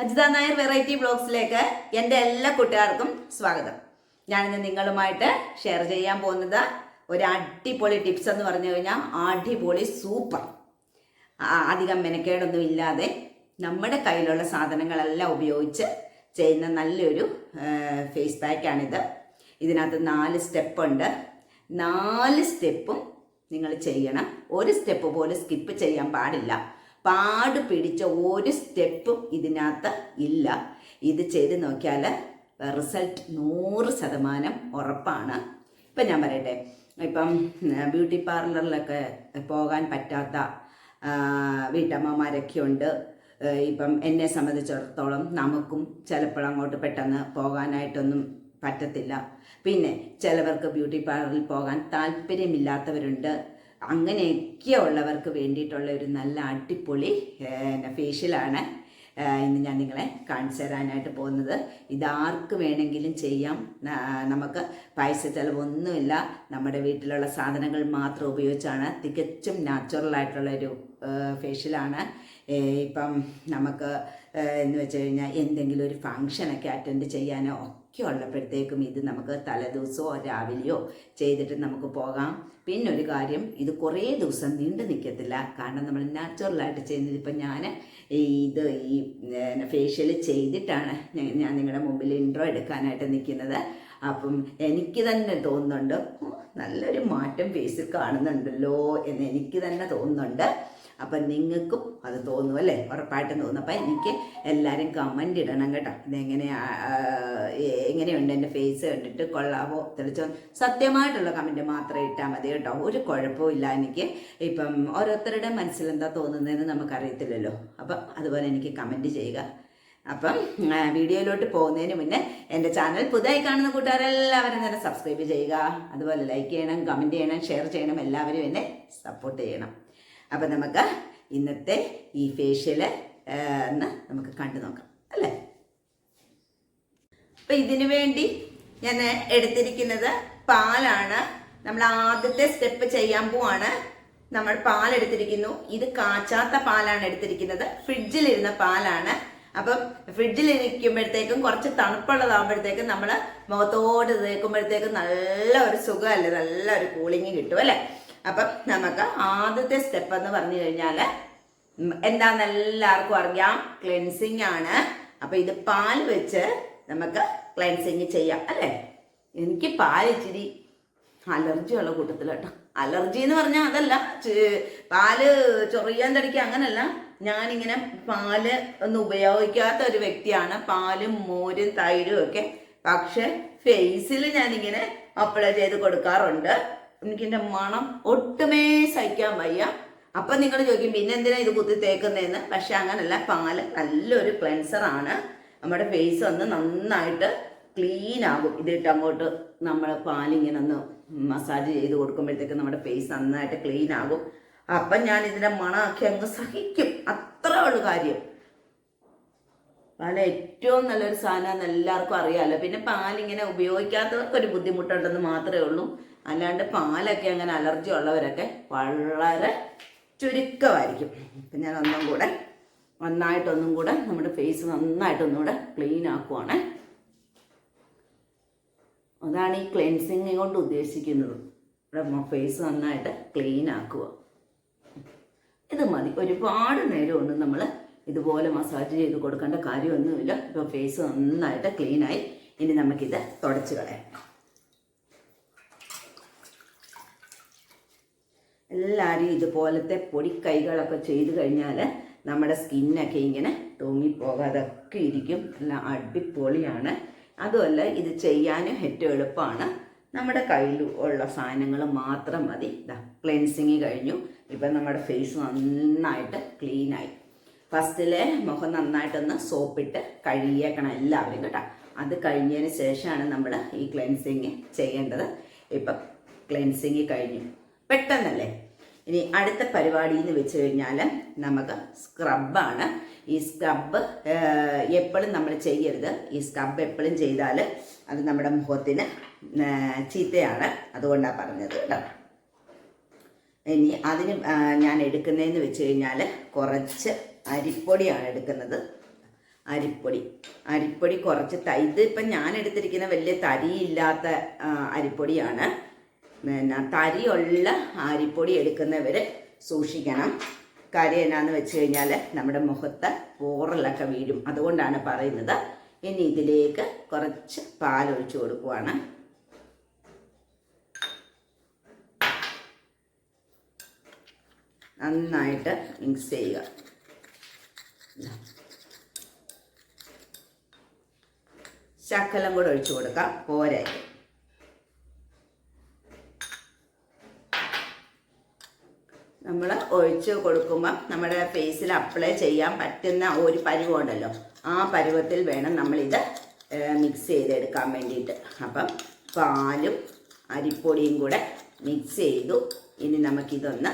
Ajitha Nair variety ബ്ലോഗ്സിലേക്ക് എന്റെ എല്ലാ കൂട്ടുകാർക്കും സ്വാഗതം. ഞാനിന്ന് നിങ്ങളുമായിട്ട് ഷെയർ ചെയ്യാൻ പോകുന്നത് ഒരു അടിപൊളി ടിപ്സ് എന്ന് പറഞ്ഞു കഴിഞ്ഞാൽ അടിപൊളി സൂപ്പർ അധികം മെനക്കേടൊന്നും ഇല്ലാതെ നമ്മുടെ കയ്യിലുള്ള സാധനങ്ങളെല്ലാം ഉപയോഗിച്ച് ചെയ്യുന്ന നല്ലൊരു ഫേസ് പാക്കാണിത് ഇതിനകത്ത് നാല് സ്റ്റെപ്പ് ഉണ്ട്. നാല് സ്റ്റെപ്പും നിങ്ങൾ ചെയ്യണം. ഒരു സ്റ്റെപ്പ് പോലും സ്കിപ്പ് ചെയ്യാൻ പാടില്ല. പാട് പിടിച്ച ഒരു സ്റ്റെപ്പും ഇതിനകത്ത് ഇല്ല. ഇത് ചെയ്ത് നോക്കിയാൽ റിസൾട്ട് നൂറ് ശതമാനം ഉറപ്പാണ്. ഇപ്പം ഞാൻ പറയട്ടെ ഇപ്പം ബ്യൂട്ടി പാർലറിലൊക്കെ പോകാൻ പറ്റാത്ത വീട്ടമ്മമാരൊക്കെ ഉണ്ട്. ഇപ്പം എന്നെ സംബന്ധിച്ചിടത്തോളം നമുക്കും ചിലപ്പോൾ അങ്ങോട്ട് പെട്ടെന്ന് പോകാനായിട്ടൊന്നും പറ്റത്തില്ല. പിന്നെ ചിലവർക്ക് ബ്യൂട്ടി പാർലറിൽ പോകാൻ താല്പര്യമില്ലാത്തവരുണ്ട്. അങ്ങനെയൊക്കെ ഉള്ളവർക്ക് വേണ്ടിയിട്ടുള്ള ഒരു നല്ല അടിപൊളി ഫേഷ്യലാണ്. ഇന്ന് ഞാൻ നിങ്ങളെ കാണിച്ചു തരാനായിട്ട് പോകുന്നത്. ഇതാർക്ക് വേണമെങ്കിലും ചെയ്യാം. നമുക്ക് പൈസ ചിലവൊന്നുമില്ല. നമ്മുടെ വീട്ടിലുള്ള സാധനങ്ങൾ മാത്രം ഉപയോഗിച്ചാണ്. തികച്ചും നാച്ചുറൽ ആയിട്ടുള്ളൊരു ഫേഷ്യലാണ്. ഇപ്പം നമുക്ക് എന്ന് വെച്ച് കഴിഞ്ഞാൽ എന്തെങ്കിലും ഒരു ഫങ്ഷനൊക്കെ അറ്റൻഡ് ചെയ്യാനോ ഒക്കെ ഉള്ളപ്പോഴത്തേക്കും ഇത് നമുക്ക് തലേദിവസമോ രാവിലെയോ ചെയ്തിട്ട് നമുക്ക് പോകാം. പിന്നെ ഒരു കാര്യം ഇത് കുറേ ദിവസം നീണ്ടു നിൽക്കത്തില്ല. കാരണം നമ്മൾ നാച്ചുറലായിട്ട് ചെയ്യുന്നത് ഇപ്പം ഞാൻ ഇത് ഈ ഫേഷ്യൽ ചെയ്തിട്ടാണ് ഞാൻ- നിങ്ങളുടെ മുമ്പിൽ ഇൻട്രോ എടുക്കാനായിട്ട് നിൽക്കുന്നത്. അപ്പം എനിക്ക് തന്നെ തോന്നുന്നുണ്ട് നല്ലൊരു മാറ്റം ഫേസിൽ കാണുന്നുണ്ടല്ലോ എന്ന് എനിക്ക് തന്നെ തോന്നുന്നുണ്ട്. അപ്പം നിങ്ങൾക്കും അത് തോന്നും അല്ലേ? ഉറപ്പായിട്ടും തോന്നും. അപ്പം എനിക്ക് എല്ലാവരും കമന്റ് ഇടണം കേട്ടോ. ഇതെങ്ങനെയാ ആ, എ- എങ്ങനെയുണ്ട് എന്റെ ഫേസ് കണ്ടിട്ട് കൊള്ളാവോ? തെളിച്ചോ. സത്യമായിട്ടുള്ള കമന്റ് മാത്രം ഇട്ടാൽ മതി കേട്ടോ. ഒരു കുഴപ്പമില്ല എനിക്ക്. ഇപ്പം ഓരോരുത്തരുടെ മനസ്സിലെന്താ തോന്നുന്നതെന്ന് നമുക്കറിയത്തില്ലല്ലോ. അപ്പം അതുപോലെ എനിക്ക് കമന്റ് ചെയ്യുക. അപ്പം വീഡിയോയിലോട്ട് പോകുന്നതിന് മുന്നേ എന്റെ ചാനൽ പുതുതായി കാണുന്ന കൂട്ടുകാരെല്ലാവരും തന്നെ സബ്സ്ക്രൈബ് ചെയ്യുക. അതുപോലെ ലൈക്ക് ചെയ്യണം കമന്റ് ചെയ്യണം ഷെയർ ചെയ്യണം. എല്ലാവരും എന്നെ സപ്പോർട്ട് ചെയ്യണം. അപ്പം നമുക്ക് ഇന്നത്തെ ഈ ഫേഷ്യൽ എന്ന് നമുക്ക് കണ്ടു നോക്കാം അല്ലേ? അപ്പം ഇതിനു വേണ്ടി ഞാൻ എടുത്തിരിക്കുന്നത് പാലാണ്. നമ്മൾ ആദ്യത്തെ സ്റ്റെപ്പ് ചെയ്യാൻ പോവാണ്. നമ്മൾ പാൽ എടുത്തിരിക്കുന്നു. ഇത് കാച്ചാത്ത പാലാണ് എടുത്തിരിക്കുന്നത്. ഫ്രിഡ്ജിലിരുന്ന പാലാണ്. അപ്പം ഫ്രിഡ്ജിൽ ഇരിക്കുമ്പോഴത്തേക്കും കുറച്ച് തണുപ്പുള്ളതാകുമ്പോഴത്തേക്കും നമ്മൾ മുഖത്തോട് തേക്കുമ്പോഴത്തേക്കും നല്ല ഒരു സുഖമല്ലേ? നല്ല ഒരു കൂളിങ് കിട്ടും അല്ലേ? അപ്പം നമുക്ക് ആദ്യത്തെ സ്റ്റെപ്പ് എന്ന് പറഞ്ഞു കഴിഞ്ഞാൽ എന്താന്ന് എല്ലാവർക്കും അറിയാം? ക്ലെൻസിങ് ആണ്. അപ്പൊ ഇത് പാൽ വെച്ച് നമുക്ക് ക്ലെൻസിങ് ചെയ്യാം അല്ലേ? എനിക്ക് പാൽ ഇച്ചിരി അലർജി ഉള്ള കൂട്ടത്തിൽ കേട്ടോ. അലർജി എന്ന് പറഞ്ഞാൽ അതല്ല പാൽ ചൊറിയാൻ തടിക്കുക അങ്ങനല്ല. ഞാനിങ്ങനെ പാൽ ഒന്നും ഉപയോഗിക്കാത്ത ഒരു വ്യക്തിയാണ്. പാലും മോരും തൈരും ഒക്കെ പക്ഷെ ഫേസിൽ ഞാനിങ്ങനെ അപ്ലൈ ചെയ്ത് കൊടുക്കാറുണ്ട്. എനിക്കിന്റെ മണം ഒട്ടുമേ സഹിക്കാൻ വയ്യ. അപ്പൊ നിങ്ങൾ ചോദിക്കും പിന്നെ എന്തിനാ ഇത് കുത്തി തേക്കുന്നതെന്ന് പക്ഷെ അങ്ങനല്ല പാൽ നല്ലൊരു ക്ലെൻസർ ആണ്. നമ്മുടെ ഫേസ് ഒന്ന് നന്നായിട്ട് ക്ലീൻ ആകും. ഇതിട്ട് അങ്ങോട്ട് നമ്മൾ പാലിങ്ങനെ ഒന്ന് മസാജ് ചെയ്ത് കൊടുക്കുമ്പോഴത്തേക്ക് നമ്മുടെ ഫേസ് നന്നായിട്ട് ക്ലീൻ ആകും. അപ്പം ഞാൻ ഇതിന്റെ മണമൊക്കെ അങ്ങ് സഹിക്കും. അത്രേ ഉള്ളു കാര്യം. പാൽ ഏറ്റവും നല്ലൊരു സാധനമാണെന്ന് എല്ലാവർക്കും അറിയാമല്ലോ പിന്നെ പാലിങ്ങനെ ഉപയോഗിക്കാത്തവർക്കൊരു ബുദ്ധിമുട്ടുണ്ടെന്ന് മാത്രമേ ഉള്ളൂ. അല്ലാണ്ട് പാലൊക്കെ അങ്ങനെ അലർജി ഉള്ളവരൊക്കെ വളരെ ചുരുക്കമായിരിക്കും. അപ്പം ഞാൻ ഒന്നും കൂടെ നന്നായിട്ടൊന്നും കൂടെ നമ്മുടെ ഫേസ് നന്നായിട്ടൊന്നും കൂടെ ക്ലീൻ ആക്കുവാണ്. അതാണ് ഈ ക്ലെൻസിങ് കൊണ്ട് ഉദ്ദേശിക്കുന്നത്. നമ്മുടെ ഫേസ് നന്നായിട്ട് ക്ലീൻ ആക്കുക. ഇത് മതി. ഒരുപാട് നേരം ഒന്നും നമ്മൾ ഇതുപോലെ മസാജ് ചെയ്ത് കൊടുക്കേണ്ട കാര്യമൊന്നുമില്ല. ഇപ്പോൾ ഫേസ് നന്നായിട്ട് ക്ലീനായി ഇനി നമുക്കിത് തുടച്ച് കളയാം. എല്ലാവരും ഇതുപോലത്തെ പൊടിക്കൈകളൊക്കെ ചെയ്ത് കഴിഞ്ഞാൽ നമ്മുടെ സ്കിന്നൊക്കെ ഇങ്ങനെ തൂങ്ങിപ്പോകാതൊക്കെ ഇരിക്കും. നല്ല അടിപൊളിയാണ്. അതുമല്ല ഇത് ചെയ്യാനും ഏറ്റവും എളുപ്പമാണ്. നമ്മുടെ കയ്യിൽ ഉള്ള സാധനങ്ങൾ മാത്രം മതി. ക്ലെൻസിങ് കഴിഞ്ഞു. ഇപ്പം നമ്മുടെ ഫേസ് നന്നായിട്ട് ക്ലീനായി ഫസ്റ്റിലെ മുഖം നന്നായിട്ടൊന്ന് സോപ്പിട്ട് കഴുകിയേക്കണം എല്ലാവരും കേട്ടോ. അത് കഴിഞ്ഞതിന് ശേഷമാണ് നമ്മൾ ഈ ക്ലെൻസിങ് ചെയ്യേണ്ടത്. ഇപ്പം ക്ലെൻസിങ് കഴിഞ്ഞു. പെട്ടെന്നല്ലേ? ഇനി അടുത്ത പരിപാടി എന്ന് വെച്ച് കഴിഞ്ഞാൽ നമുക്ക് സ്ക്രബാണ് ഈ സ്ക്രബ് എപ്പോഴും നമ്മൾ ചെയ്യരുത്. ഈ സ്ക്രബ് എപ്പോഴും ചെയ്താൽ അത് നമ്മുടെ മുഖത്തിന് ചീത്തയാണ്. അതുകൊണ്ടാണ് പറഞ്ഞത് കേട്ടോ. ഇനി അതിന് ഞാൻ എടുക്കുന്നതെന്ന് വെച്ച് കഴിഞ്ഞാൽ കുറച്ച് അരിപ്പൊടിയാണ് എടുക്കുന്നത്. അരിപ്പൊടി. അരിപ്പൊടി കുറച്ച് ത- ഇത് ഇപ്പം ഞാൻ എടുത്തിരിക്കുന്ന വലിയ തരിയില്ലാത്ത അരിപ്പൊടിയാണ്. പിന്നെ തരിയുള്ള അരിപ്പൊടി എടുക്കുന്നവർ സൂക്ഷിക്കണം. കാര്യം എന്നാന്ന് വെച്ച് കഴിഞ്ഞാൽ നമ്മുടെ മുഖത്ത് പോറലൊക്കെ വീഴും. അതുകൊണ്ടാണ് പറയുന്നത്. ഇനി ഇതിലേക്ക് കുറച്ച് പാൽ പാലൊഴിച്ച് കൊടുക്കുവാണ്. നന്നായിട്ട് മിക്സ് ചെയ്യുക. ശക്കലം കൂടെ ഒഴിച്ചു കൊടുക്കാം. പോരെ. നമ്മൾ ഒഴിച്ച് കൊടുക്കുമ്പോൾ നമ്മുടെ ഫേസിൽ അപ്ലൈ ചെയ്യാൻ പറ്റുന്ന ഒരു പരുവമുണ്ടല്ലോ ആ പരുവത്തിൽ വേണം നമ്മളിത് മിക്സ് ചെയ്തെടുക്കാൻ വേണ്ടിയിട്ട്. അപ്പം പാലും അരിപ്പൊടിയും കൂടെ മിക്സ് ചെയ്തു. ഇനി നമുക്കിതൊന്ന്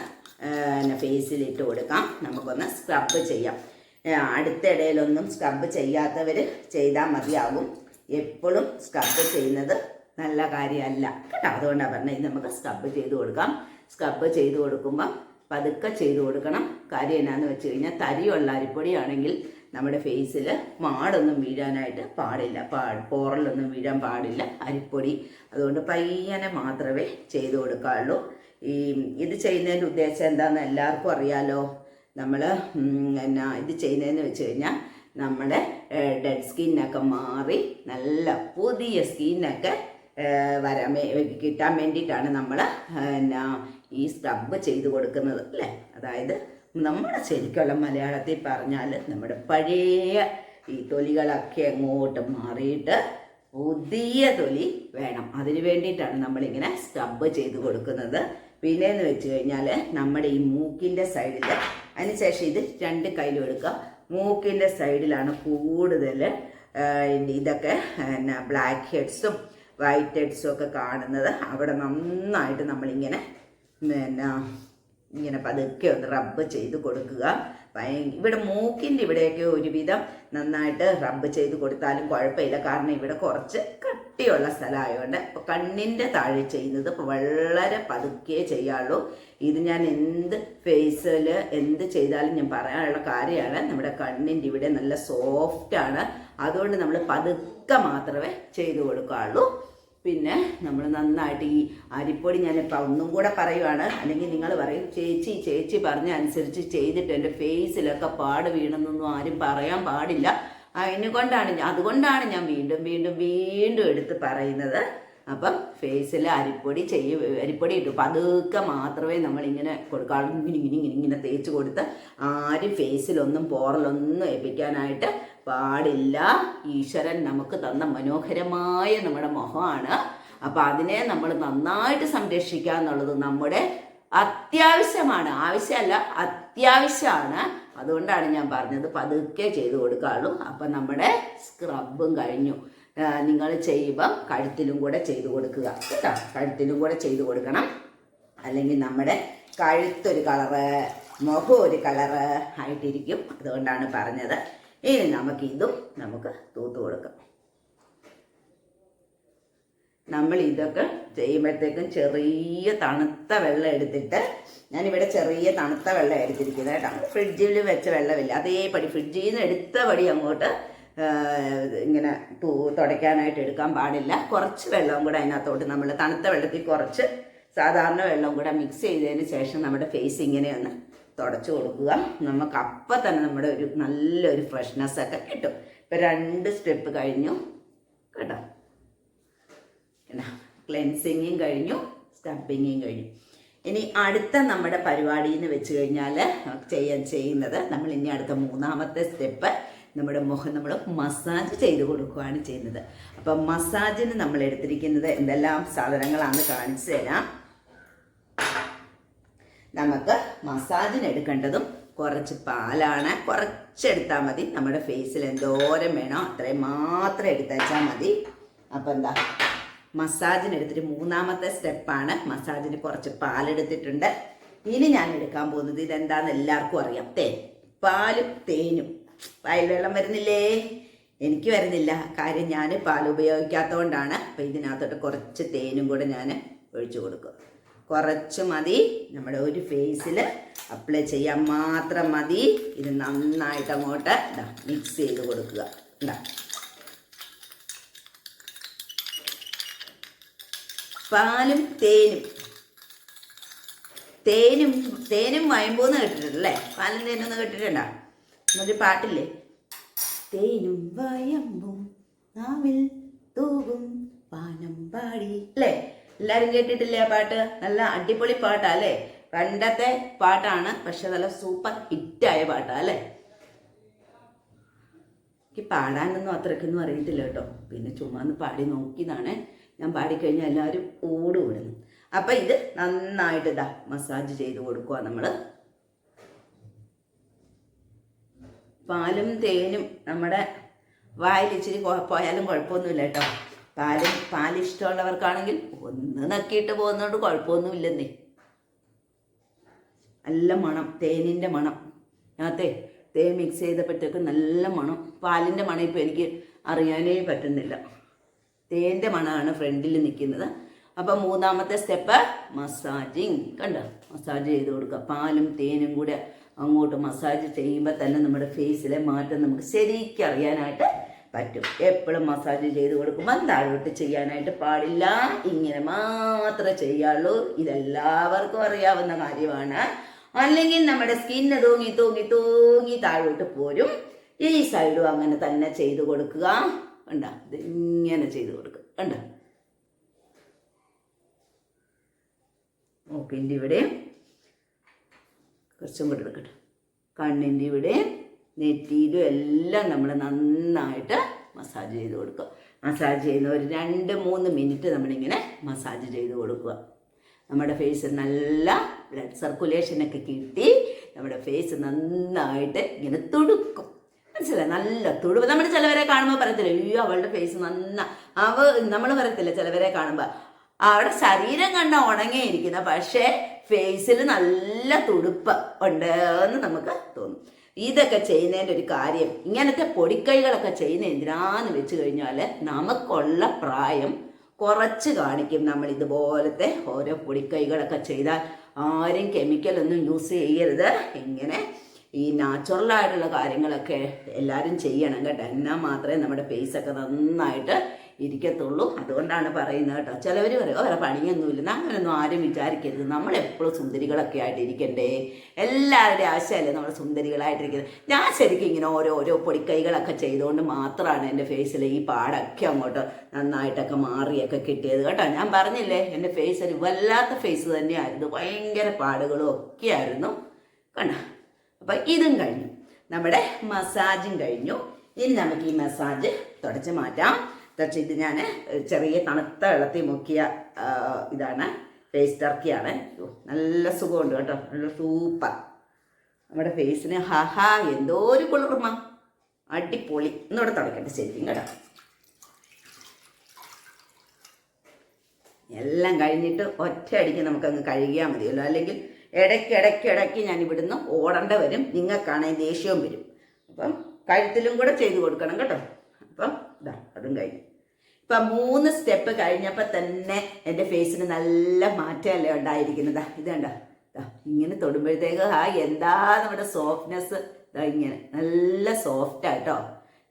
ഫേസിലിട്ട് കൊടുക്കാം. നമുക്കൊന്ന് സ്ക്രബ് ചെയ്യാം. അടുത്തിടയിലൊന്നും സ്ക്രബ് ചെയ്യാത്തവർ ചെയ്താൽ മതിയാകും. എപ്പോഴും സ്ക്രബ് ചെയ്യുന്നത് നല്ല കാര്യമല്ല. കേട്ടോ അതുകൊണ്ടാണ് പറഞ്ഞത്. നമുക്ക് സ്ക്രബ് ചെയ്ത് കൊടുക്കാം. സ്ക്രബ് ചെയ്ത് കൊടുക്കുമ്പം പതുക്കെ ചെയ്ത് കൊടുക്കണം. കാര്യം എന്നാന്ന് വെച്ച് കഴിഞ്ഞാൽ തരിയുള്ള അരിപ്പൊടിയാണെങ്കിൽ നമ്മുടെ ഫേസിൽ മാടൊന്നും വീഴാനായിട്ട് പാടില്ല. പാ പോറലൊന്നും വീഴാൻ പാടില്ല. അരിപ്പൊടി. അതുകൊണ്ട് പയ്യനെ മാത്രമേ ചെയ്ത് കൊടുക്കാറുള്ളൂ ഈ ഇത് ചെയ്യുന്നതിന്റെ ഉദ്ദേശം എന്താണെന്ന് എല്ലാവർക്കും അറിയാലോ? നമ്മൾ എന്നാ ഇത് ചെയ്യുന്നതെന്ന് വെച്ച് കഴിഞ്ഞാൽ നമ്മുടെ ഡെഡ് സ്കിന്നൊക്കെ മാറി നല്ല പുതിയ സ്കിന്നൊക്കെ വരാൻ കിട്ടാൻ വേണ്ടിയിട്ടാണ് നമ്മൾ എന്നാ ഈ സ്ക്രബ് ചെയ്ത് കൊടുക്കുന്നത് അല്ലേ? അതായത് നമ്മുടെ ശരിക്കുള്ള മലയാളത്തിൽ പറഞ്ഞാൽ നമ്മുടെ പഴയ ഈ തൊലികളൊക്കെ അങ്ങോട്ട് മാറിയിട്ട് പുതിയ തൊലി വേണം. അതിന് വേണ്ടിയിട്ടാണ് നമ്മളിങ്ങനെ സ്ക്രബ് ചെയ്ത് കൊടുക്കുന്നത്. പിന്നെ എന്ന് വെച്ച് കഴിഞ്ഞാൽ നമ്മുടെ ഈ മൂക്കിന്റെ സൈഡിൽ അതിനുശേഷം ഇത് രണ്ട് കയ്യിലും എടുക്കുക. മൂക്കിന്റെ സൈഡിലാണ് കൂടുതൽ ഇതൊക്കെ എന്നാ ബ്ലാക്ക് ഹെഡ്സും വൈറ്റ് ഹെഡ്സും ഒക്കെ കാണുന്നത്. അവിടെ നന്നായിട്ട് നമ്മളിങ്ങനെ പിന്നെ ഇങ്ങനെ പതുക്കെ ഒന്ന് റബ്ബ് ചെയ്ത് കൊടുക്കുക. ഇവിടെ മൂക്കിന്റെ ഇവിടെയൊക്കെ ഒരുവിധം നന്നായിട്ട് റബ്ബ് ചെയ്ത് കൊടുത്താലും കുഴപ്പമില്ല. കാരണം ഇവിടെ കുറച്ച് കട്ടിയുള്ള സ്ഥലമായതുകൊണ്ട് കണ്ണിന്റെ താഴെ ചെയ്യുന്നത് വളരെ പതുക്കെ ചെയ്യാറുള്ളൂ ഇത് ഞാൻ എന്ത് ഫേസിൽ എന്ത് ചെയ്താലും ഞാൻ പറയാനുള്ള കാര്യമാണ്. നമ്മുടെ കണ്ണിന്റെ ഇവിടെ നല്ല സോഫ്റ്റാണ് അതുകൊണ്ട് നമ്മൾ പതുക്കെ മാത്രമേ ചെയ്തു കൊടുക്കാറുള്ളൂ പിന്നെ നമ്മൾ നന്നായിട്ട് ഈ അരിപ്പൊടി ഞാൻ ഞാനിപ്പോൾ ഒന്നും കൂടെ പറയുവാണ്. അല്ലെങ്കിൽ നിങ്ങൾ പറയും ചേച്ചി ചേച്ചി പറഞ്ഞ അനുസരിച്ച് ചെയ്തിട്ട് എന്റെ ഫേസിലൊക്കെ പാട് വീണെന്നൊന്നും ആരും പറയാൻ പാടില്ല. അതിനെ കൊണ്ടാണ് ഞാൻ അതുകൊണ്ടാണ് ഞാൻ വീണ്ടും വീണ്ടും വീണ്ടും എടുത്ത് പറയുന്നത്. അപ്പം ഫേസിൽ അരിപ്പൊടി ചെയ്യ അരിപ്പൊടി ഇട്ടു. പതുക്കെ മാത്രമേ നമ്മളിങ്ങനെ കൊടുക്കാറുള്ളൂ ഇങ്ങനെ ഇങ്ങനെ ഇങ്ങനെ ഇങ്ങനെ തേച്ച് കൊടുത്ത് ആരും ഫേസിലൊന്നും പോറലൊന്നും ഏൽപ്പിക്കാനായിട്ട് പാടില്ല. ഈശ്വരൻ നമുക്ക് തന്ന മനോഹരമായ നമ്മുടെ മുഖമാണ്. അപ്പം അതിനെ നമ്മൾ നന്നായിട്ട് സംരക്ഷിക്കുക എന്നുള്ളത് നമ്മുടെ അത്യാവശ്യമാണ്. ആവശ്യമല്ല അത്യാവശ്യമാണ്. അതുകൊണ്ടാണ് ഞാൻ പറഞ്ഞത് പതുക്കെ ചെയ്ത് കൊടുക്കാറുള്ളൂ അപ്പം നമ്മുടെ സ്ക്രബും കഴിഞ്ഞു. നിങ്ങൾ ചെയ്യുമ്പം കഴുത്തിലും കൂടെ ചെയ്ത് കൊടുക്കുക. കേട്ടോ? കഴുത്തിലും കൂടെ ചെയ്ത് കൊടുക്കണം. അല്ലെങ്കിൽ നമ്മുടെ കഴുത്തൊരു കളറ് മുഖം ഒരു കളറ് ആയിട്ടിരിക്കും. അതുകൊണ്ടാണ് പറഞ്ഞത്. ഇനി നമുക്ക് ഇതും നമുക്ക് തൂത്ത് കൊടുക്കാം. നമ്മൾ ഇതൊക്കെ ചെയ്യുമ്പോഴത്തേക്കും ചെറിയ തണുത്ത വെള്ളം എടുത്തിട്ട് ഞാനിവിടെ ചെറിയ തണുത്ത വെള്ളം എടുത്തിരിക്കുന്നത് കേട്ടോ. ഫ്രിഡ്ജിൽ വെച്ച വെള്ളമില്ല. അതേപടി ഫ്രിഡ്ജിൽ നിന്ന് എടുത്ത പടി അങ്ങോട്ട് ഇങ്ങനെ തൂ തുടയ്ക്കാനായിട്ട് എടുക്കാൻ പാടില്ല. കുറച്ച് വെള്ളം കൂടെ അതിനകത്തോട്ട് നമ്മൾ തണുത്ത വെള്ളത്തിൽ കുറച്ച് സാധാരണ വെള്ളം കൂടെ മിക്സ് ചെയ്തതിന് ശേഷം നമ്മുടെ ഫേസ് ഇങ്ങനെ ഒന്ന് തുടച്ചു കൊടുക്കുക. നമുക്ക് അപ്പം തന്നെ നമ്മുടെ ഒരു നല്ലൊരു ഫ്രഷ്നെസ് ഒക്കെ കിട്ടും. ഇപ്പം രണ്ട് സ്റ്റെപ്പ് കഴിഞ്ഞു. കേട്ടോ. ക്ലെൻസിങ്ങും കഴിഞ്ഞു സ്റ്റബിങ്ങും കഴിഞ്ഞു. ഇനി അടുത്ത നമ്മുടെ പരിപാടി എന്ന് വെച്ച് കഴിഞ്ഞാൽ ചെയ്യാൻ ചെയ്യുന്നത് നമ്മൾ ഇനി അടുത്ത മൂന്നാമത്തെ സ്റ്റെപ്പ് നമ്മുടെ മുഖം നമ്മൾ മസാജ് ചെയ്ത് കൊടുക്കുകയാണ് ചെയ്യുന്നത്. അപ്പം മസാജിന് നമ്മൾ എടുത്തിരിക്കുന്നത് എന്തെല്ലാം സാധനങ്ങളാണ് കാണിച്ചു തരാം. നമുക്ക് മസാജിന് എടുക്കേണ്ടതും കുറച്ച് പാലാണ്. കുറച്ചെടുത്താൽ മതി. നമ്മുടെ ഫേസിൽ എന്തോരം വേണോ അത്രയും മാത്രം എടുത്തേച്ചാൽ മതി. അപ്പം എന്താ മസാജിന് എടുത്തിട്ട് മൂന്നാമത്തെ സ്റ്റെപ്പാണ്. മസാജിന് കുറച്ച് പാലെടുത്തിട്ടുണ്ട്. ഇനി ഞാൻ എടുക്കാൻ പോകുന്നത് ഇതെന്താന്ന് എല്ലാവർക്കും അറിയാം. തേൻ. പാലും തേനും. പായൽ വെള്ളം വരുന്നില്ലേ? എനിക്ക് വരുന്നില്ല. കാര്യം ഞാൻ പാൽ ഉപയോഗിക്കാത്തതുകൊണ്ടാണ് അപ്പം ഇതിനകത്തോട്ട് കുറച്ച് തേനും കൂടെ ഞാൻ ഒഴിച്ചു കൊടുക്കും. കുറച്ച് മതി. നമ്മുടെ ഒരു ഫേസിൽ അപ്ലൈ ചെയ്യാൻ മാത്രം മതി. ഇത് നന്നായിട്ട് അങ്ങോട്ട് മിക്സ് ചെയ്ത് കൊടുക്കുക. ഇതാ പാലും തേനും. തേനും തേനും വയമ്പൂന്ന് കേട്ടിട്ടുണ്ടല്ലേ പാലും തേനും ഒന്ന് കേട്ടിട്ടുണ്ടോ? എന്നൊരു പാട്ടില്ലേ? തേനും വയമ്പും നാവിൽ തൂകും പാനം പാടി. അല്ലേ? എല്ലാരും കേട്ടിട്ടില്ലേ ആ പാട്ട്? നല്ല അടിപൊളി പാട്ടാ അല്ലേ? പണ്ടത്തെ പാട്ടാണ് പക്ഷെ നല്ല സൂപ്പർ ഹിറ്റായ പാട്ടാ അല്ലേ? എനിക്ക് പാടാനൊന്നും അത്രയ്ക്കൊന്നും അറിയത്തില്ല കേട്ടോ. പിന്നെ ചുമ്മാ ഒന്ന് പാടി നോക്കിയതാണ്. ഞാൻ പാടിക്കഴിഞ്ഞാൽ എല്ലാവരും ഓടുവിടുന്നു. അപ്പം ഇത് നന്നായിട്ട് ഇതാ മസാജ് ചെയ്ത് കൊടുക്കുക നമ്മൾ പാലും തേനും നമ്മുടെ വായിൽ ഇച്ചിരി പോയാലും കുഴപ്പമൊന്നുമില്ല കേട്ടോ. പാലും പാലിഷ്ടമുള്ളവർക്കാണെങ്കിൽ ഒന്ന് നക്കിയിട്ട് പോകുന്നതുകൊണ്ട് കുഴപ്പമൊന്നുമില്ലെന്നേ. നല്ല മണം തേനിന്റെ മണം. അതിനകത്തെ തേൻ മിക്സ് ചെയ്തപ്പോഴത്തേക്ക് നല്ല മണം. പാലിന്റെ മണം ഇപ്പോൾ എനിക്ക് അറിയാനേ പറ്റുന്നില്ല. തേന്റെ മണമാണ് ഫ്രണ്ടിൽ നിൽക്കുന്നത് അപ്പം മൂന്നാമത്തെ സ്റ്റെപ്പ് മസാജിങ്. കണ്ടോ? മസാജ് ചെയ്ത് കൊടുക്കുക. പാലും തേനും കൂടെ അങ്ങോട്ട് മസാജ് ചെയ്യുമ്പോൾ തന്നെ നമ്മുടെ ഫേസിലെ മാറ്റം നമുക്ക് ശരിക്കും അറിയാനായിട്ട് പറ്റും. എപ്പോഴും മസാജ് ചെയ്ത് കൊടുക്കുമ്പോൾ താഴോട്ട് ചെയ്യാനായിട്ട് പാടില്ല. ഇങ്ങനെ മാത്രമേ ചെയ്യാവുള്ളൂ. ഇതെല്ലാവർക്കും അറിയാവുന്ന കാര്യമാണ്. അല്ലെങ്കിൽ നമ്മുടെ സ്കിന്ന് തൂങ്ങി തൂങ്ങി തൂങ്ങി താഴോട്ട് പോരും. ഈ സൈഡും അങ്ങനെ തന്നെ ചെയ്ത് കൊടുക്കുക. കണ്ട? ഇത് ഇങ്ങനെ ചെയ്ത് കൊടുക്കുക കണ്ട? മൂക്കിന്റെ ഇവിടെ കുറച്ചും കൂടെ എടുക്കട്ടെ. കണ്ണിന്റെ ഇവിടെ നെറ്റിയിലും എല്ലാം നമ്മൾ നന്നായിട്ട് മസാജ് ചെയ്ത് കൊടുക്കുക. മസാജ് ചെയ്യുന്ന ഒരു രണ്ട് മൂന്ന് മിനിറ്റ് നമ്മളിങ്ങനെ മസാജ് ചെയ്ത് കൊടുക്കുക. നമ്മുടെ ഫേസ് നല്ല ബ്ലഡ് സർക്കുലേഷനൊക്കെ കിട്ടി. നമ്മുടെ ഫേസ് നന്നായിട്ട് ഇങ്ങനെ തുടുക്കും. മനസ്സിലായി? നല്ല തുടുപ്പ് നമ്മൾ ചിലവരെ കാണുമ്പോൾ പറയത്തില്ല അയ്യോ അവളുടെ ഫേസ് നന്ന അവ നമ്മൾ പറയത്തില്ല ചിലവരെ കാണുമ്പോൾ അവിടെ ശരീരം കണ്ട ഉണങ്ങിയിരിക്കുന്ന പക്ഷേ ഫേസിൽ നല്ല തുടുപ്പ് ഉണ്ട് എന്ന് നമുക്ക് തോന്നും. ഇതൊക്കെ ചെയ്യുന്നതിന്റെ ഒരു കാര്യം ഇങ്ങനത്തെ പൊടിക്കൈകളൊക്കെ ചെയ്യുന്ന എന്തിനാന്ന് വെച്ച് കഴിഞ്ഞാൽ നമുക്കുള്ള പ്രായം കുറച്ച് കാണിക്കും. നമ്മൾ ഇതുപോലത്തെ ഓരോ പൊടിക്കൈകളൊക്കെ ചെയ്താൽ ആരും കെമിക്കലൊന്നും യൂസ് ചെയ്യരുത്. ഇങ്ങനെ ഈ നാച്ചുറലായിട്ടുള്ള കാര്യങ്ങളൊക്കെ എല്ലാവരും ചെയ്യണം കേട്ടോ. എന്നാൽ മാത്രമേ നമ്മുടെ ഫേസൊക്കെ നന്നായിട്ട് ഇരിക്കത്തുള്ളൂ. അതുകൊണ്ടാണ് പറയുന്നത് കേട്ടോ. ചിലവർ പറയും വേറെ പണിയൊന്നുമില്ല അങ്ങനെയൊന്നും ആരും വിചാരിക്കരുത്. നമ്മൾ എപ്പോഴും സുന്ദരികളൊക്കെ ആയിട്ട് ഇരിക്കണ്ടേ എല്ലാവരുടെയും ആശയമല്ലേ നമ്മൾ സുന്ദരികളായിട്ടിരിക്കുന്നത്. ഞാൻ ശരിക്കും ഇങ്ങനെ ഓരോ ഓരോ പൊടിക്കൈകളൊക്കെ ചെയ്തുകൊണ്ട് മാത്രമാണ് എന്റെ ഫേസിൽ ഈ പാടൊക്കെ അങ്ങോട്ട് നന്നായിട്ടൊക്കെ മാറിയൊക്കെ കിട്ടിയത് കേട്ടോ. ഞാൻ പറഞ്ഞില്ലേ എന്റെ ഫേസ് ഒരു വല്ലാത്ത ഫേസ് തന്നെയായിരുന്നു. ഭയങ്കര പാടുകളും ഒക്കെ ആയിരുന്നു. കണ്ടോ? അപ്പം ഇതും കഴിഞ്ഞു. നമ്മുടെ മസാജും കഴിഞ്ഞു. ഇനി നമുക്ക് ഈ മസാജ് തുടച്ച് മാറ്റാം. തുടച്ച് ഇത് ഞാൻ ചെറിയ തണുത്ത വെള്ളത്തിൽ മുക്കിയ ഇതാണ് ഫേസ് ടർക്കിയാണ് നല്ല സുഖമുണ്ട് കേട്ടോ. നല്ല സൂപ്പർ നമ്മുടെ ഫേസിന് ഹഹാ എന്തോ ഒരു കുളിർമ. അടിപൊളി. എന്നോട് തുടക്കട്ടെ ശരിക്കും കേട്ടോ. എല്ലാം കഴിഞ്ഞിട്ട് ഒറ്റയടിക്ക് നമുക്കങ്ങ് കഴുകിയാൽ മതിയല്ലോ. അല്ലെങ്കിൽ ഇടയ്ക്ക് ഇടയ്ക്ക് ഇടയ്ക്ക് ഞാൻ ഇവിടുന്ന് ഓടേണ്ട വരും. നിങ്ങൾക്കാണെങ്കിൽ ദേഷ്യവും വരും. അപ്പം കഴുത്തിലും കൂടെ ചെയ്തു കൊടുക്കണം കേട്ടോ. അപ്പം ഇതാ അതും കഴിഞ്ഞു. ഇപ്പം മൂന്ന് സ്റ്റെപ്പ് കഴിഞ്ഞപ്പോൾ തന്നെ എന്റെ ഫേസിന് നല്ല മാറ്റമല്ലേ ഉണ്ടായിരിക്കുന്നത്. ഇത് കണ്ട? ഇങ്ങനെ തൊടുമ്പോഴത്തേക്ക് ആ എന്താ നമ്മുടെ സോഫ്റ്റ്നെസ് ഇതാ ഇങ്ങനെ നല്ല സോഫ്റ്റ് ആട്ടോ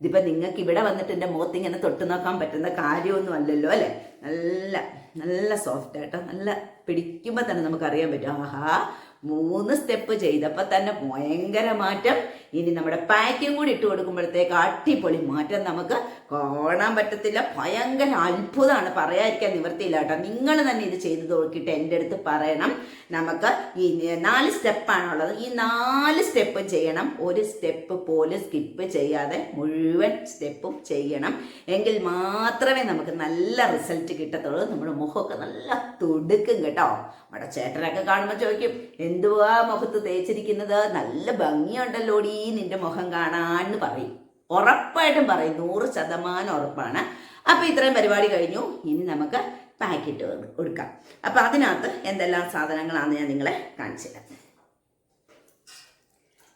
ഇതിപ്പോൾ നിങ്ങൾക്ക് ഇവിടെ വന്നിട്ട് എന്റെ മുഖത്ത് ഇങ്ങനെ തൊട്ട് നോക്കാൻ പറ്റുന്ന കാര്യമൊന്നും അല്ലല്ലോ അല്ലേ? നല്ല നല്ല സോഫ്റ്റ് ആട്ടോ നല്ല പിടിക്കുമ്പോൾ തന്നെ നമുക്കറിയാൻ പറ്റും. ആഹാ മൂന്ന് സ്റ്റെപ്പ് ചെയ്തപ്പോൾ തന്നെ ഭയങ്കര മാറ്റം. ഇനി നമ്മുടെ പാക്കും കൂടി ഇട്ട് കൊടുക്കുമ്പോഴത്തേക്ക് അടിപൊളി മാറ്റം നമുക്ക് കാണാൻ പറ്റത്തില്ല. ഭയങ്കര അത്ഭുതമാണ്. പറയാതിരിക്കാൻ നിവർത്തിയില്ല കേട്ടോ. നിങ്ങൾ തന്നെ ഇത് ചെയ്ത് നോക്കിയിട്ട് എന്റെ അടുത്ത് പറയണം. നമുക്ക് ഈ നാല് സ്റ്റെപ്പാണുള്ളത് ഈ നാല് സ്റ്റെപ്പ് ചെയ്യണം. ഒരു സ്റ്റെപ്പ് പോലും സ്കിപ്പ് ചെയ്യാതെ മുഴുവൻ സ്റ്റെപ്പും ചെയ്യണം. എങ്കിൽ മാത്രമേ നമുക്ക് നല്ല റിസൾട്ട് കിട്ടത്തുള്ളൂ. നമ്മുടെ മുഖമൊക്കെ നല്ല തുടുക്കും കേട്ടോ. നമ്മുടെ ചേട്ടനൊക്കെ കാണുമ്പോൾ ചോദിക്കും എന്തുവാ മുഖത്ത് തേച്ചിരിക്കുന്നത്? നല്ല ഭംഗിയുണ്ടല്ലോടി. നിന്റെ മുഖം കാണാന്ന് പറയും. ഉറപ്പായിട്ടും പറയും. നൂറ് ശതമാനം ഉറപ്പാണ്. അപ്പോൾ ഇത്രയും പരിപാടി കഴിഞ്ഞു. ഇനി നമുക്ക് പാക്കറ്റ് കൊടുക്കാം. അപ്പോൾ അതിനകത്ത് എന്തെല്ലാം സാധനങ്ങളാണെന്ന് ഞാൻ നിങ്ങളെ കാണിച്ചു തരാം.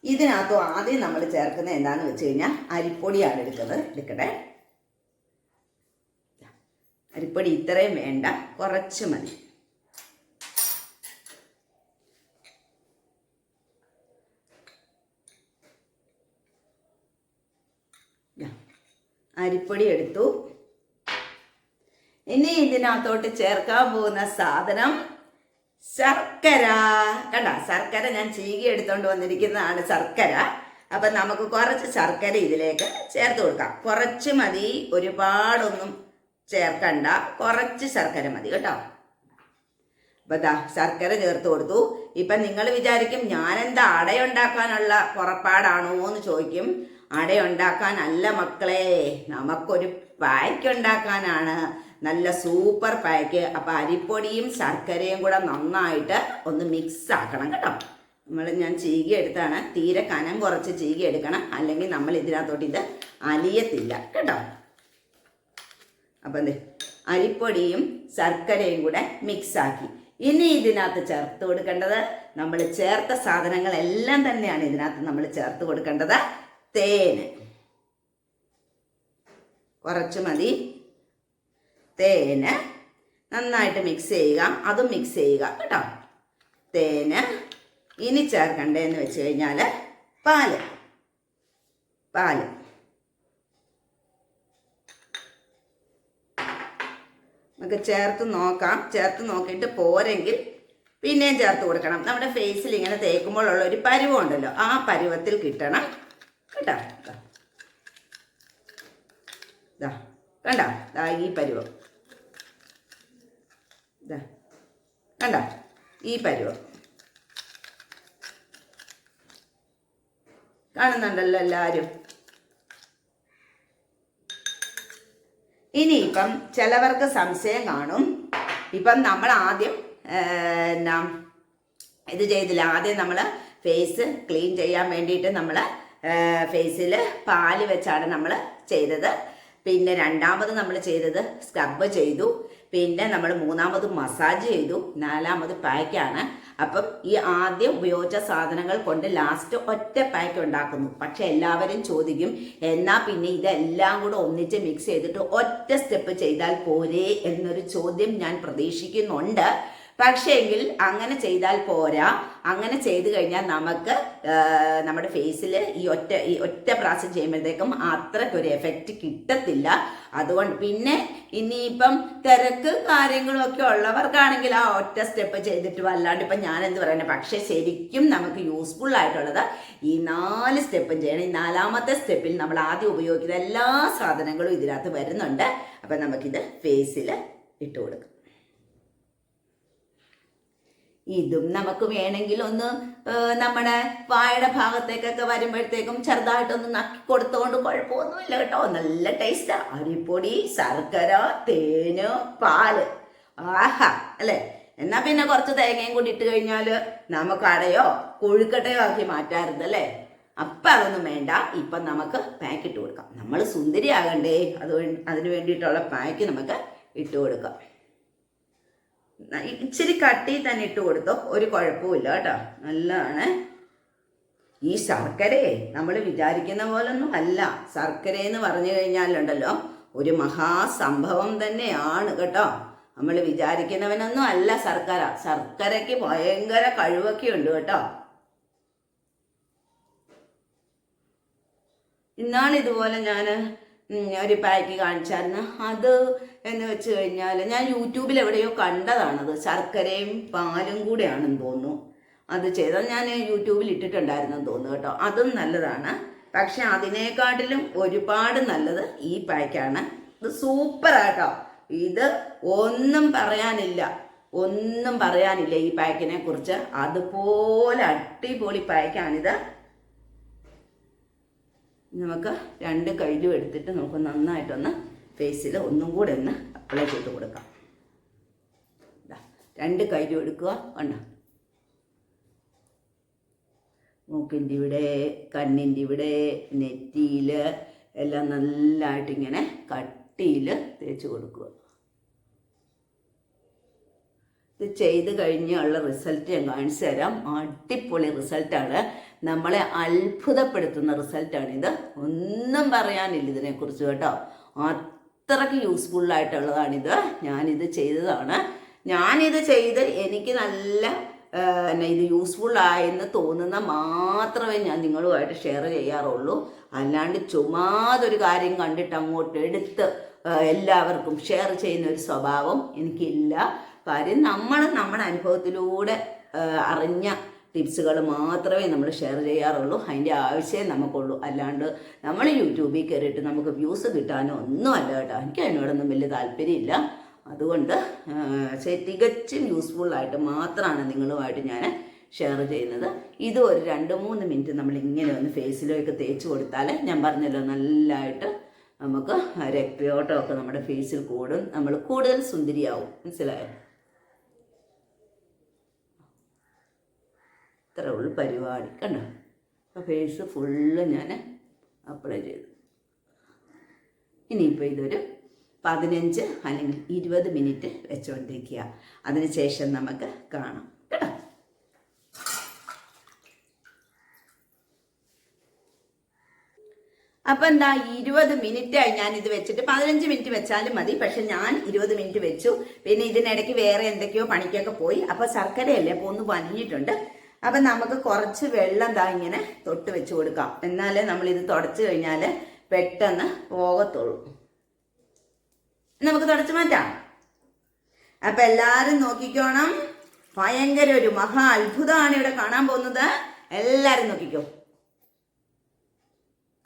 ഇതിനകത്ത് ആദ്യം നമ്മൾ ചേർക്കുന്നത് എന്താന്ന് വെച്ച് കഴിഞ്ഞാൽ അരിപ്പൊടിയാണ് എടുക്കുന്നത്. എടുക്കട്ടെ. അരിപ്പൊടി ഇത്രയും വേണ്ട. കുറച്ച് മതി. അരിപ്പൊടി എടുത്തു. ഇനി ഇതിനകത്തോട്ട് ചേർക്കാൻ പോകുന്ന സാധനം ശർക്കര. കണ്ട ശർക്കര ഞാൻ ചീകി എടുത്തോണ്ട് വന്നിരിക്കുന്നതാണ് ശർക്കര. അപ്പം നമുക്ക് കുറച്ച് ശർക്കര ഇതിലേക്ക് ചേർത്ത് കൊടുക്കാം. കുറച്ച് മതി ഒരുപാടൊന്നും ചേർക്കണ്ട. കുറച്ച് ശർക്കര മതി കേട്ടോ. അപ്പം ദാ ശർക്കര ചേർത്ത് കൊടുത്തു. ഇപ്പം നിങ്ങൾ വിചാരിക്കും ഞാനെന്താ അടയുണ്ടാക്കാനുള്ള പുറപ്പാടാണോ എന്ന് ചോദിക്കും. അടയുണ്ടാക്കാനല്ല മക്കളെ. നമുക്കൊരു പായ്ക്ക് ഉണ്ടാക്കാനാണ് നല്ല സൂപ്പർ പായ്ക്ക്. അപ്പം അരിപ്പൊടിയും ശർക്കരയും കൂടെ നന്നായിട്ട് ഒന്ന് മിക്സ് ആക്കണം കേട്ടോ. നമ്മൾ ഞാൻ ചീകി എടുത്താണ്. തീരെ കനം കുറച്ച് ചീകി എടുക്കണം. അല്ലെങ്കിൽ നമ്മൾ ഇതിനകത്തോട്ട് ഇത് അലിയത്തില്ല കേട്ടോ. അപ്പം എന്തേ? അരിപ്പൊടിയും ശർക്കരയും കൂടെ മിക്സ് ആക്കി. ഇനി ഇതിനകത്ത് ചേർത്ത് കൊടുക്കേണ്ടത് നമ്മൾ ചേർത്ത സാധനങ്ങളെല്ലാം തന്നെയാണ് ഇതിനകത്ത് നമ്മൾ ചേർത്ത് കൊടുക്കേണ്ടത്. തേന് കുറച്ച് മതി. തേന് നന്നായിട്ട് മിക്സ് ചെയ്യുക. അതും മിക്സ് ചെയ്യുക കേട്ടോ. തേന് ഇനി ചേർക്കണ്ടേന്ന് വെച്ച് കഴിഞ്ഞാൽ പാൽ. പാൽ. നമുക്ക് ചേർത്ത് നോക്കാം. ചേർത്ത് നോക്കിയിട്ട് പോരെങ്കിൽ പിന്നെയും ചേർത്ത് കൊടുക്കണം. നമ്മുടെ ഫേസിൽ ഇങ്ങനെ തേക്കുമ്പോഴുള്ള ഒരു പരുവുണ്ടല്ലോ. ആ പരുവത്തിൽ കിട്ടണം കേട്ടോ. ദാ. കണ്ട? ദാ ഈ പരുവം. ദാ കണ്ട? ഈ പരുവം. കാണുന്നുണ്ടല്ലോ എല്ലാവരും ഇനിയിപ്പം ചിലവർക്ക് സംശയം കാണും. ഇപ്പം നമ്മൾ ആദ്യം എന്നാ ഇത് ചെയ്തില്ല. ആദ്യം നമ്മൾ ഫേസ് ക്ലീൻ ചെയ്യാൻ വേണ്ടിയിട്ട് നമ്മൾ ഫേസിൽ പാൽ വെച്ചാണ് നമ്മൾ ചെയ്തത്. പിന്നെ രണ്ടാമത് നമ്മൾ ചെയ്തത് സ്ക്രബ് ചെയ്തു. പിന്നെ നമ്മൾ മൂന്നാമത് മസാജ് ചെയ്തു. നാലാമത് പാക്കാണ് അപ്പം ഈ ആദ്യം ഉപയോഗിച്ച സാധനങ്ങൾ കൊണ്ട് ലാസ്റ്റ് ഒറ്റ പാക്ക് ഉണ്ടാക്കുന്നു. പക്ഷെ എല്ലാവരും ചോദിക്കും എന്നാൽ പിന്നെ ഇതെല്ലാം കൂടെ ഒന്നിച്ച് മിക്സ് ചെയ്തിട്ട് ഒറ്റ സ്റ്റെപ്പ് ചെയ്താൽ പോരേ എന്നൊരു ചോദ്യം ഞാൻ പ്രതീക്ഷിക്കുന്നുണ്ട്. പക്ഷേ എങ്കിൽ അങ്ങനെ ചെയ്താൽ പോരാ. അങ്ങനെ ചെയ്തു കഴിഞ്ഞാൽ നമുക്ക് നമ്മുടെ ഫേസിൽ ഈ ഒറ്റ ഈ ഒറ്റ പ്രാവശ്യം ചെയ്യുമ്പോഴത്തേക്കും അത്രയ്ക്കൊരു എഫക്റ്റ് കിട്ടത്തില്ല. അതുകൊണ്ട് പിന്നെ ഇനിയിപ്പം തിരക്ക് കാര്യങ്ങളൊക്കെ ഉള്ളവർക്കാണെങ്കിൽ ആ ഒറ്റ സ്റ്റെപ്പ് ചെയ്തിട്ട് വല്ലാണ്ട് ഇപ്പം ഞാൻ എന്ത് പറയുന്നത് പക്ഷേ ശരിക്കും നമുക്ക് യൂസ്ഫുൾ ആയിട്ടുള്ളത് ഈ നാല് സ്റ്റെപ്പും ചെയ്യണം. ഈ നാലാമത്തെ സ്റ്റെപ്പിൽ നമ്മൾ ആദ്യം ഉപയോഗിക്കുന്ന എല്ലാ സാധനങ്ങളും ഇതിനകത്ത് വരുന്നുണ്ട്. അപ്പം നമുക്കിത് ഫേസിൽ ഇട്ട് കൊടുക്കാം. ഇതും നമുക്ക് വേണമെങ്കിൽ ഒന്ന് നമ്മുടെ വായുടെ ഭാഗത്തേക്കൊക്കെ വരുമ്പോഴത്തേക്കും ചെറുതായിട്ടൊന്ന് നക്കി കൊടുത്തോണ്ട് കുഴപ്പമൊന്നുമില്ല കേട്ടോ. നല്ല ടേസ്റ്റാ അരിപ്പൊടി ശർക്കര തേന് പാൽ. ആഹാ. അല്ലേ? എന്നാ പിന്നെ കുറച്ച് തേങ്ങയും കൂടി ഇട്ട് കഴിഞ്ഞാൽ നമുക്ക് അടയോ കൊഴുക്കട്ടയോ ആക്കി മാറ്റാറുണ്ട് അല്ലേ? അപ്പം അതൊന്നും വേണ്ട. ഇപ്പം നമുക്ക് പാക്ക് ഇട്ട് കൊടുക്കാം. നമ്മൾ സുന്ദരിയാകണ്ടേ. അത് അതിന് വേണ്ടിയിട്ടുള്ള പാക്ക് നമുക്ക് ഇട്ട് കൊടുക്കാം. ഇച്ചിരി കട്ടി തന്നെ ഇട്ട് കൊടുത്തോ. ഒരു കുഴപ്പമില്ല കേട്ടോ. നല്ലതാണ്. ഈ ശർക്കരയെ നമ്മൾ വിചാരിക്കുന്ന പോലൊന്നും അല്ല. ശർക്കര എന്ന് പറഞ്ഞു കഴിഞ്ഞാലുണ്ടല്ലോ ഒരു മഹാസംഭവം തന്നെയാണ് കേട്ടോ. നമ്മൾ വിചാരിക്കുന്നവനൊന്നും അല്ല ശർക്കര. ശർക്കരയ്ക്ക് ഭയങ്കര കഴിവൊക്കെ ഉണ്ട് കേട്ടോ. ഇന്നാണ് ഇതുപോലെ ഞാൻ ഒരു പാക്ക് കാണിച്ചായിരുന്നു. അത് എന്ന് വെച്ച് കഴിഞ്ഞാൽ ഞാൻ യൂട്യൂബിൽ എവിടെയോ കണ്ടതാണത് ശർക്കരയും പാലും കൂടെയാണെന്ന് തോന്നുന്നു. അത് ചെയ്താൽ ഞാൻ യൂട്യൂബിൽ ഇട്ടിട്ടുണ്ടായിരുന്നെന്ന് തോന്നുന്നു കേട്ടോ. അതും നല്ലതാണ്. പക്ഷെ അതിനേക്കാട്ടിലും ഒരുപാട് നല്ലത് ഈ പാക്കാണ് ഇത് സൂപ്പറാട്ടോ ഇത് ഒന്നും പറയാനില്ല. ഒന്നും പറയാനില്ല ഈ പാക്കിനെ കുറിച്ച്. അതുപോലെ അടിപൊളി പാക്കാണിത് നമുക്ക് രണ്ട് കൈലും എടുത്തിട്ട് നമുക്ക് നന്നായിട്ടൊന്ന് ഫേസിൽ ഒന്നും കൂടെ ഒന്ന് അപ്ലൈ ചെയ്ത് കൊടുക്കാം. രണ്ട് കൈലും എടുക്കുക കണ്ടോ? മൂക്കിന്റെ ഇവിടെ കണ്ണിന്റെ ഇവിടെ നെറ്റിയിൽ എല്ലാം നല്ലതായിട്ട് ഇങ്ങനെ കട്ടിയിൽ തേച്ച് കൊടുക്കുക. ഇത് ചെയ്ത് കഴിഞ്ഞുള്ള റിസൾട്ട് ഞാൻ കാണിച്ചു തരാം. അടിപൊളി റിസൾട്ടാണ് നമ്മളെ അത്ഭുതപ്പെടുത്തുന്ന റിസൾട്ടാണിത് ഒന്നും പറയാനില്ല ഇതിനെക്കുറിച്ച് കേട്ടോ. അത്രയ്ക്ക് യൂസ്ഫുള്ളായിട്ടുള്ളതാണിത് ഞാനിത് ചെയ്തതാണ്. ഞാനിത് ചെയ്ത് എനിക്ക് നല്ല എന്നെ ഇത് യൂസ്ഫുൾ ആയെന്ന് തോന്നുന്ന മാത്രമേ ഞാൻ നിങ്ങളുമായിട്ട് ഷെയർ ചെയ്യാറുള്ളൂ. അല്ലാണ്ട് ചുമ്മാതൊരു കാര്യം കണ്ടിട്ട് അങ്ങോട്ട് എടുത്ത് എല്ലാവർക്കും ഷെയർ ചെയ്യുന്ന ഒരു സ്വഭാവം എനിക്കില്ല. കാര്യം നമ്മൾ നമ്മുടെ അനുഭവത്തിലൂടെ അറിഞ്ഞ ടിപ്സുകൾ മാത്രമേ നമ്മൾ ഷെയർ ചെയ്യാറുള്ളൂ. അതിന്റെ ആവശ്യമേ നമുക്കുള്ളൂ. അല്ലാണ്ട് നമ്മൾ യൂട്യൂബിൽ കയറിയിട്ട് നമുക്ക് വ്യൂസ് കിട്ടാനോ ഒന്നും അല്ല കേട്ടോ. എനിക്ക് അതിനോടൊന്നും വലിയ താല്പര്യമില്ല. അതുകൊണ്ട് തികച്ചും യൂസ്ഫുള്ളായിട്ട് മാത്രമാണ് നിങ്ങളുമായിട്ട് ഞാൻ ഷെയർ ചെയ്യുന്നത്. ഇത് ഒരു രണ്ട് മൂന്ന് മിനിറ്റ് നമ്മൾ ഇങ്ങനെ ഒന്ന് ഫേസിലേക്ക് തേച്ച് കൊടുത്താൽ ഞാൻ പറഞ്ഞല്ലോ നല്ലതായിട്ട് നമുക്ക് രക്തയോട്ടമൊക്കെ നമ്മുടെ ഫേസിൽ കൂടും. നമ്മൾ കൂടുതൽ സുന്ദരിയാവും. മനസ്സിലായോ? ഇത്ര ഉള്ളു പരിപാടി കണ്ടോ? അപ്പോൾ ഫേസ് ഫുള്ള് ഞാൻ അപ്ലൈ ചെയ്തു. ഇനിയിപ്പോൾ ഇതൊരു പതിനഞ്ച് അല്ലെങ്കിൽ ഇരുപത് മിനിറ്റ് വെച്ചുകൊണ്ടിരിക്കുക അതിനുശേഷം നമുക്ക് കാണാം കേട്ടോ? അപ്പം എന്താ ഇരുപത് മിനിറ്റായി ഞാൻ ഇത് വെച്ചിട്ട് പതിനഞ്ച് മിനിറ്റ് വെച്ചാലും മതി. പക്ഷെ ഞാൻ ഇരുപത് മിനിറ്റ് വെച്ചു. പിന്നെ ഇതിനിടയ്ക്ക് വേറെ എന്തൊക്കെയോ പണിക്കൊക്കെ പോയി. അപ്പോൾ ശർക്കരയല്ലേ അപ്പോൾ ഒന്ന് വനിഞ്ഞിട്ടുണ്ട് അപ്പം നമുക്ക് കുറച്ച് വെള്ളം താ ഇങ്ങനെ തൊട്ട് വെച്ച് കൊടുക്കാം. എന്നാലേ നമ്മൾ ഇത് തുടച്ചു കഴിഞ്ഞാൽ പെട്ടെന്ന് പോകത്തുള്ളൂ. നമുക്ക് തുടച്ചു മാറ്റാം. അപ്പൊ എല്ലാരും നോക്കിക്കോണം. ഭയങ്കര ഒരു മഹാ അത്ഭുതമാണ് ഇവിടെ കാണാൻ പോകുന്നത്. എല്ലാരും നോക്കിക്കോ.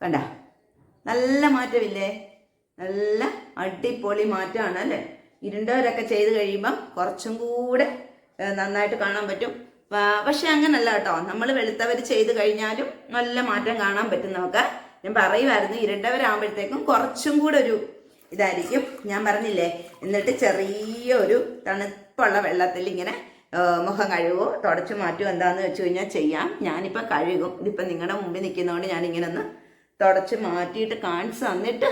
കണ്ട? നല്ല മാറ്റമില്ലേ? നല്ല അടിപൊളി മാറ്റമാണ് അല്ലേ? ഇരുണ്ടവരൊക്കെ ചെയ്ത് കഴിയുമ്പം കുറച്ചും കൂടെ നന്നായിട്ട് കാണാൻ പറ്റും. പക്ഷെ അങ്ങനല്ല കേട്ടോ. നമ്മൾ വെളുത്തവർ ചെയ്ത് കഴിഞ്ഞാലും നല്ല മാറ്റം കാണാൻ പറ്റും നമുക്ക്. ഞാൻ പറയുമായിരുന്നു ഇരട്ടവരാകുമ്പോഴത്തേക്കും കുറച്ചും കൂടെ ഒരു ഇതായിരിക്കും. ഞാൻ പറഞ്ഞില്ലേ എന്നിട്ട് ചെറിയൊരു തണുപ്പുള്ള വെള്ളത്തിൽ ഇങ്ങനെ മുഖം കഴുകുമോ തുടച്ചു മാറ്റുമോ എന്താണെന്ന് വെച്ച് കഴിഞ്ഞാൽ ചെയ്യാം. ഞാനിപ്പോൾ കഴുകും. ഇതിപ്പോൾ നിങ്ങളുടെ മുമ്പിൽ നിൽക്കുന്നതുകൊണ്ട് ഞാനിങ്ങനെ ഒന്ന് തുടച്ച് മാറ്റിയിട്ട് കാണിച്ച് തന്നിട്ട്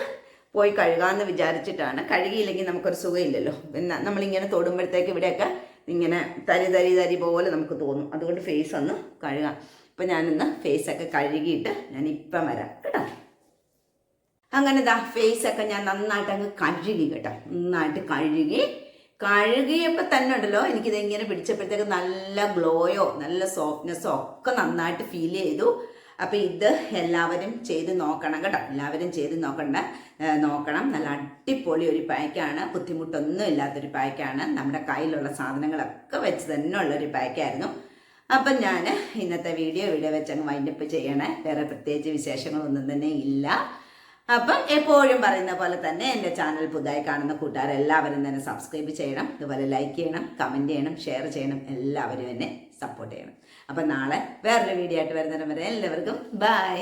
പോയി കഴുകാമെന്ന് വിചാരിച്ചിട്ടാണ്. കഴുകിയില്ലെങ്കിൽ നമുക്കൊരു സുഖമില്ലല്ലോ. പിന്നെ നമ്മളിങ്ങനെ തൊടുമ്പോഴത്തേക്ക് ഇവിടെയൊക്കെ ഇങ്ങനെ തരി തരി തരി പോലെ നമുക്ക് തോന്നും. അതുകൊണ്ട് ഫേസ് ഒന്ന് കഴുകാം. ഇപ്പം ഞാനിന്ന് ഫേസൊക്കെ കഴുകിയിട്ട് ഞാൻ ഇപ്പം വരാം. കേട്ടോ? അങ്ങനെ ദാ ഫേസ് ഒക്കെ ഞാൻ നന്നായിട്ട് അങ്ങ് കഴുകി കേട്ടോ. നന്നായിട്ട് കഴുകി. കഴുകിയപ്പോൾ തന്നെ ഉണ്ടല്ലോ എനിക്കിത് ഇങ്ങനെ പിടിച്ചപ്പോഴത്തേക്ക് നല്ല ഗ്ലോയോ നല്ല സോഫ്റ്റ്നെസ്സോ ഒക്കെ നന്നായിട്ട് ഫീൽ ചെയ്തു. അപ്പോൾ ഇത് എല്ലാവരും ചെയ്ത് നോക്കണം കേട്ടോ. എല്ലാവരും ചെയ്ത് നോക്കണ്ട. നോക്കണം. നല്ല അടിപൊളി ഒരു പാക്കാണ് ബുദ്ധിമുട്ടൊന്നും ഇല്ലാത്തൊരു പാക്കാണ് നമ്മുടെ കയ്യിലുള്ള സാധനങ്ങളൊക്കെ വെച്ച് തന്നെ ഉള്ളൊരു പാക്കായിരുന്നു അപ്പം ഞാൻ ഇന്നത്തെ വീഡിയോ ഇവിടെ വെച്ചങ്ങ് വൈൻഡപ്പ് ചെയ്യണേ. വേറെ പ്രത്യേകിച്ച് വിശേഷങ്ങളൊന്നും തന്നെ ഇല്ല. അപ്പം എപ്പോഴും പറയുന്ന പോലെ തന്നെ എന്റെ ചാനൽ പുതുതായി കാണുന്ന കൂട്ടുകാരെല്ലാവരും തന്നെ സബ്സ്ക്രൈബ് ചെയ്യണം. അതുപോലെ ലൈക്ക് ചെയ്യണം കമന്റ് ചെയ്യണം ഷെയർ ചെയ്യണം. എല്ലാവരും എന്നെ സപ്പോർട്ട് ചെയ്യണം. അപ്പം നാളെ വേറൊരു വീഡിയോ ആയിട്ട് വരുന്നതിന് വരെ എല്ലാവർക്കും ബൈ